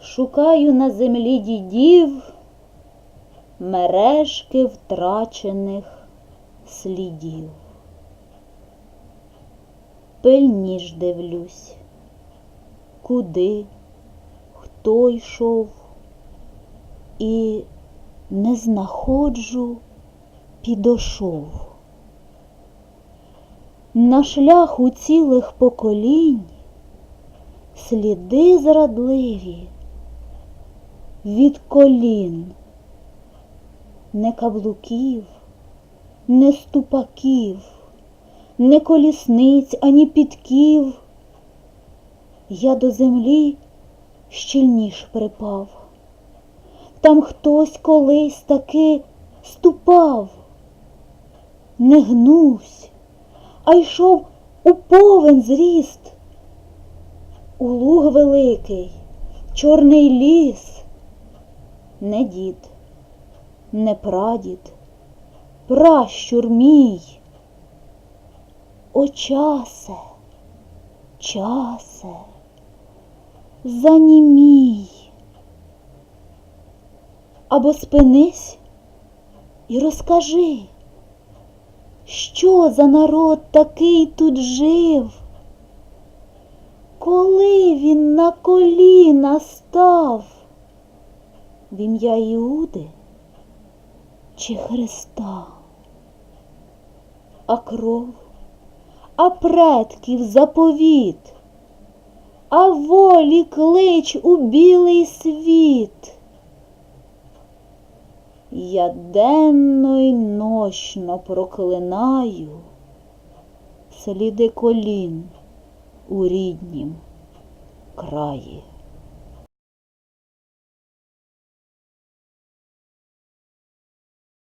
Шукаю на землі дідів мережки втрачених слідів. Пильніш дивлюсь, куди, хто йшов, і не знаходжу підошов. На шляху цілих поколінь сліди зрадливі від колін, не каблуків, не ступаків, не колісниць, ані підків. Я до землі щільніш припав. Там хтось колись таки ступав, не гнусь, а йшов у повен зріст. У луг великий, чорний ліс, не дід, не прадід, пращур мій. О часе, часе, занімій. Або спинись і розкажи, що за народ такий тут жив, коли він на коліна став в ім'я Іуди чи Христа, а кров, а предків заповіт, а волі клич у білий світ. Я денно й нощно проклинаю сліди колін у ріднім краї.